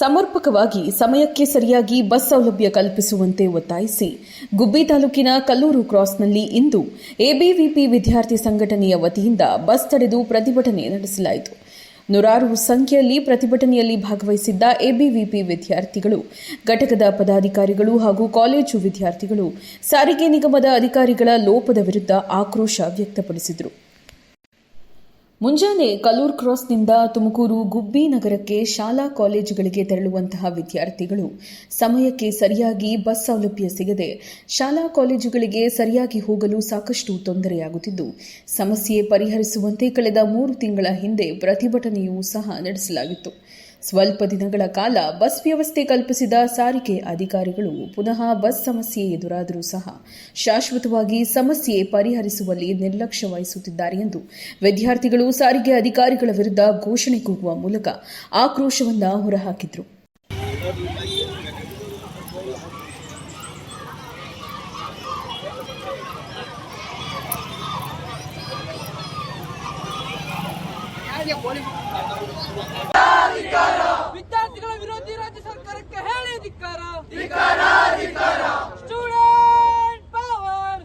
ಸಮರ್ಪಕವಾಗಿ ಸಮಯಕ್ಕೆ ಸರಿಯಾಗಿ ಬಸ್ ಸೌಲಭ್ಯ ಕಲ್ಪಿಸುವಂತೆ ಒತ್ತಾಯಿಸಿ ಗುಬ್ಬಿ ತಾಲೂಕಿನ ಕಲ್ಲೂರು ಕ್ರಾಸ್ನಲ್ಲಿ ಇಂದು ಎಬಿವಿಪಿ ವಿದ್ಯಾರ್ಥಿ ಸಂಘಟನೆಯ ವತಿಯಿಂದ ಬಸ್ ತಡೆದು ಪ್ರತಿಭಟನೆ ನಡೆಸಲಾಯಿತು. ನೂರಾರು ಸಂಖ್ಯೆಯಲ್ಲಿ ಪ್ರತಿಭಟನೆಯಲ್ಲಿ ಭಾಗವಹಿಸಿದ್ದ ಎಬಿವಿಪಿ ವಿದ್ಯಾರ್ಥಿಗಳು, ಘಟಕದ ಪದಾಧಿಕಾರಿಗಳು ಹಾಗೂ ಕಾಲೇಜು ವಿದ್ಯಾರ್ಥಿಗಳು, ಸಾರಿಗೆ ನಿಗಮದ ಅಧಿಕಾರಿಗಳ ಲೋಪದ ವಿರುದ್ಧ ಆಕ್ರೋಶ ವ್ಯಕ್ತಪಡಿಸಿದರು. ಮುಂಜಾನೆ ಕಲೂರ್ ಕ್ರಾಸ್ನಿಂದ ತುಮಕೂರು ಗುಬ್ಬಿ ನಗರಕ್ಕೆ ಶಾಲಾ ಕಾಲೇಜುಗಳಿಗೆ ತೆರಳುವಂತಹ ವಿದ್ಯಾರ್ಥಿಗಳು. ಸಮಯಕ್ಕೆ ಸರಿಯಾಗಿ ಬಸ್ ಸೌಲಭ್ಯ ಸಿಗದೆ ಶಾಲಾ ಕಾಲೇಜುಗಳಿಗೆ ಸರಿಯಾಗಿ ಹೋಗಲು ಸಾಕಷ್ಟು ತೊಂದರೆಯಾಗುತ್ತಿದ್ದು, ಸಮಸ್ಯೆ ಪರಿಹರಿಸುವಂತೆ ಕಳೆದ ಮೂರು ತಿಂಗಳ ಹಿಂದೆ ಪ್ರತಿಭಟನೆಯೂ ಸಹ ನಡೆಸಲಾಗಿತ್ತು. ಸ್ವಲ್ಪ ದಿನಗಳ ಕಾಲ ಬಸ್ ವ್ಯವಸ್ಥೆ ಕಲ್ಪಿಸಿದ ಸಾರಿಗೆ ಅಧಿಕಾರಿಗಳು ಪುನಃ ಬಸ್ ಸಮಸ್ಯೆ ಎದುರಾದರೂ ಸಹ ಶಾಶ್ವತವಾಗಿ ಸಮಸ್ಯೆ ಪರಿಹರಿಸುವಲ್ಲಿ ನಿರ್ಲಕ್ಷ್ಯ ವಹಿಸುತ್ತಿದ್ದಾರೆ ಎಂದು ವಿದ್ಯಾರ್ಥಿಗಳು ಸಾರಿಗೆ ಅಧಿಕಾರಿಗಳ ವಿರುದ್ಧ ಘೋಷಣೆ ಕೂಗುವ ಮೂಲಕ ಆಕ್ರೋಶವನ್ನ ಹೊರಹಾಕಿದ್ರು. ವಿದ್ಯಾರ್ಥಿಗಳ ವಿರೋಧಿ ರಾಜ್ಯ ಸರ್ಕಾರಕ್ಕೆ ಹೇಳಿ ಧಿಕ್ಕಾರ. ಸ್ಟೂಡೆಂಟ್ ಪವರ್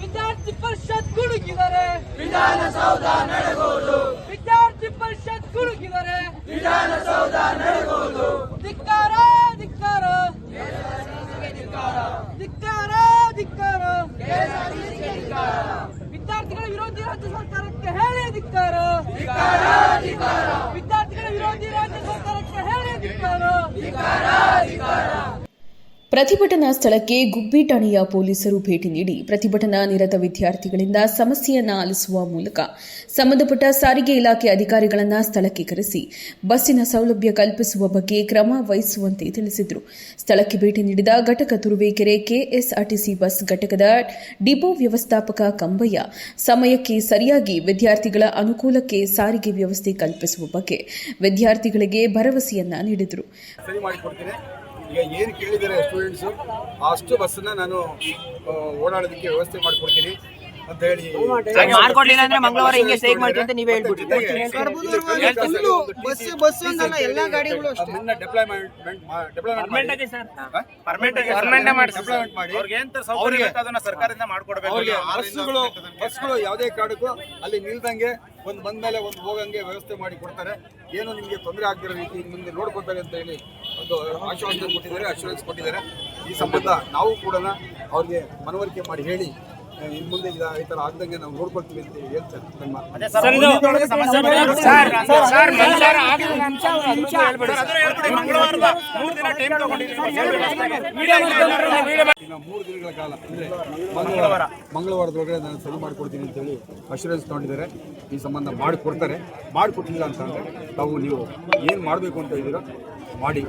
ವಿದ್ಯಾರ್ಥಿ ಪರಿಷತ್ ಗುಡುಗಿದರೆ. ವಿಧಾನಸೌಧ ನಡೆಗುವುದು ವಿದ್ಯಾರ್ಥಿ ಪರಿಷತ್ ಗುಡುಗಿದರೆ. ವಿಧಾನಸೌಧ ನಡೆಗುವುದು ಧಿಕ್ಕಾರ ಧಿಕ್ಕಾರ ಧಿಕ್ಕಾರ ಧಿಕ್ಕಾರ ವಿದ್ಯಾರ್ಥಿಗಳ ವಿರೋಧಿ ರಾಜ್ಯ ಸರ್ಕಾರಕ್ಕೆ ಹೇಳಿ ಧಿಕ್ಕಾರ. ವಿದ್ಯಾರ್ಥಿಗಳ ವಿರೋಧಿ ರಾಜ್ಯ ಸರ್ಕಾರಕ್ಕೆ ಹೇಳಿ ಧಿಕ್ಕಾರ. ಪ್ರತಿಭಟನಾ ಸ್ಥಳಕ್ಕೆ ಗುಬ್ಬಿ ಠಾಣೆಯ ಪೊಲೀಸರು ಭೇಟಿ ನೀಡಿ ಪ್ರತಿಭಟನಾ ನಿರತ ವಿದ್ಯಾರ್ಥಿಗಳಿಂದ ಸಮಸ್ಯೆಯನ್ನು ಆಲಿಸುವ ಮೂಲಕ ಸಂಬಂಧಪಟ್ಟ ಸಾರಿಗೆ ಇಲಾಖೆ ಅಧಿಕಾರಿಗಳನ್ನು ಸ್ಥಳಕ್ಕೆ ಕರೆಸಿ ಬಸ್ಸಿನ ಸೌಲಭ್ಯ ಕಲ್ಪಿಸುವ ಬಗ್ಗೆ ಕ್ರಮ ವಹಿಸುವಂತೆ ತಿಳಿಸಿದರು. ಸ್ಥಳಕ್ಕೆ ಭೇಟಿ ನೀಡಿದ ಘಟಕ ತುರುವೇಕೆರೆ ಕೆಎಸ್ಆರ್ಟಿಸಿ ಬಸ್ ಘಟಕದ ಡಿಪೋ ವ್ಯವಸ್ಥಾಪಕ ಕಂಬಯ್ಯ, ಸಮಯಕ್ಕೆ ಸರಿಯಾಗಿ ವಿದ್ಯಾರ್ಥಿಗಳ ಅನುಕೂಲಕ್ಕೆ ಸಾರಿಗೆ ವ್ಯವಸ್ಥೆ ಕಲ್ಪಿಸುವ ಬಗ್ಗೆ ವಿದ್ಯಾರ್ಥಿಗಳಿಗೆ ಭರವಸೆಯನ್ನ ನೀಡಿದರು. ಈಗ ಏನು ಕೇಳಿದ್ದಾರೆ ಸ್ಟೂಡೆಂಟ್ಸು ಅಷ್ಟು ಬಸ್ಸನ್ನ ನಾನು ಓಡಾಡೋದಕ್ಕೆ ವ್ಯವಸ್ಥೆ ಮಾಡಿಕೊಡ್ತೀನಿ ಅಂತ ಹೇಳಿ ಮಾಡ್ಕೊಡ್ಲಿಲ್ಲ ಅಂದ್ರೆ ಮಂಗಳವಾರ ಹಿಂಗೆ ಸ್ಟ್ರೈಕ್ ಮಾಡ್ತೀವಿ ಅಂತ ನೀವೇ ಹೇಳ್ಬಿಟ್ರಿ. ಬಸ್ ಬಸ್ ಅಂತಲ್ಲ ಎಲ್ಲಾ ಗಾಡಿಗಳು ಅದನ್ನ ಡೆಪ್ಲಾಯ್ಮೆಂಟ್ ಡೆಪ್ಲಾಯ್ಮೆಂಟ್ ಡೆಪ್ಲಾಯ್ಮೆಂಟ್ ಮಾಡಿ. ಅವ್ರಿಗೆ ಸರ್ಕಾರದಿಂದ ಮಾಡ್ಕೊಡ್ಬೇಕು. ಅವ್ರಿಗೆ ಬಸ್ಸುಗಳು ಬಸ್ಗಳು ಯಾವುದೇ ಕಾರಣಕ್ಕೂ ಅಲ್ಲಿ ನಿಲ್ದಂಗೆ ಒಂದು ಬಂದ ಮೇಲೆ ಒಂದು ಹೋಗಂಗೆ ವ್ಯವಸ್ಥೆ ಮಾಡಿ ಕೊಡ್ತಾರೆ. ಏನು ನಿಮಗೆ ತೊಂದರೆ ಆಗದಿರೋ ರೀತಿ ಮುಂದೆ ನೋಡ್ಕೊತಾರೆ ಅಂತ ಹೇಳಿ ಒಂದು ಆಶ್ವಾಸನೆ ಕೊಟ್ಟಿದ್ದಾರೆ ಅಶ್ಯೂರೆನ್ಸ್ ಕೊಟ್ಟಿದ್ದಾರೆ. ಈ ಸಂಬಂಧ ನಾವು ಕೂಡ ಅವ್ರಿಗೆ ಮನವರಿಕೆ ಮಾಡಿ ಹೇಳಿ ಆ, ಇನ್ ಮುಂದೆ ಈ ತರ ಆಗ್ದಂಗೆ ನಾವು ನೋಡ್ಕೊಳ್ತೀವಿ ಅಂತ ಹೇಳ್ತಾರೆ ನಮ್ಮ ಇನ್ನು ಮೂರು ದಿನಗಳ ಕಾಲ ಅಂದ್ರೆ ಮಂಗಳವಾರ ಮಂಗಳವಾರದೊಳಗಡೆ ನಾನು ಸರಿ ಮಾಡಿಕೊಡ್ತೀನಿ ಅಂತ ಹೇಳಿ ಅಶ್ಯೂರೆನ್ಸ್ ತಗೊಂಡಿದ್ದಾರೆ ಈ ಸಂಬಂಧ ಮಾಡಿಕೊಡ್ತಾರೆ ಮಾಡಿಕೊಟ್ಟಿಲ್ಲ ಅಂತ ಅಂದ್ರೆ ತಾವು ನೀವು ಏನು ಮಾಡಬೇಕು ಅಂತ ಇದ್ದೀರಾ ಮಾಡಿ.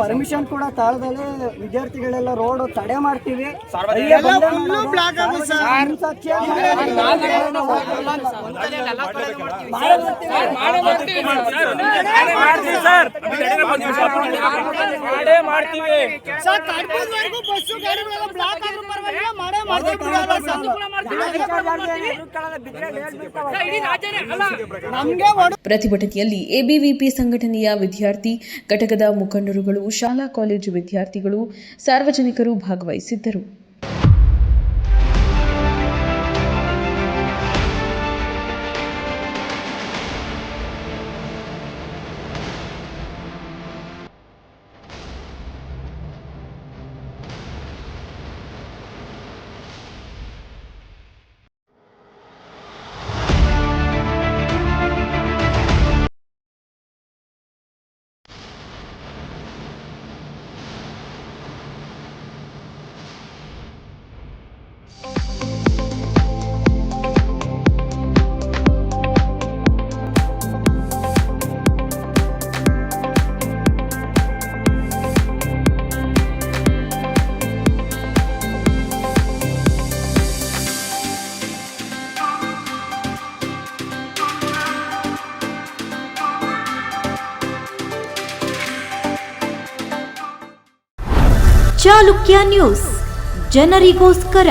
ಪರ್ಮಿಷನ್ ಕೂಡ ತಾಳದಲ್ಲಿ ವಿದ್ಯಾರ್ಥಿಗಳೆಲ್ಲ ರೋಡ್ ತಡೆ ಮಾಡ್ತೀವಿ. ಪ್ರತಿಭಟನೆಯಲ್ಲಿ ಎಬಿವಿಪಿ ಸಂಘಟನೆಯ ವಿದ್ಯಾರ್ಥಿ ಘಟಕದ ಮುಖಂಡರುಗಳು ಶಾಲಾ ಕಾಲೇಜು ವಿದ್ಯಾರ್ಥಿಗಳು ಸಾರ್ವಜನಿಕರು ಭಾಗವಹಿಸಿದ್ದರು. ಚಾಲುಕ್ಯ ನ್ಯೂಸ್ ಜನರಿಗೋಸ್ಕರ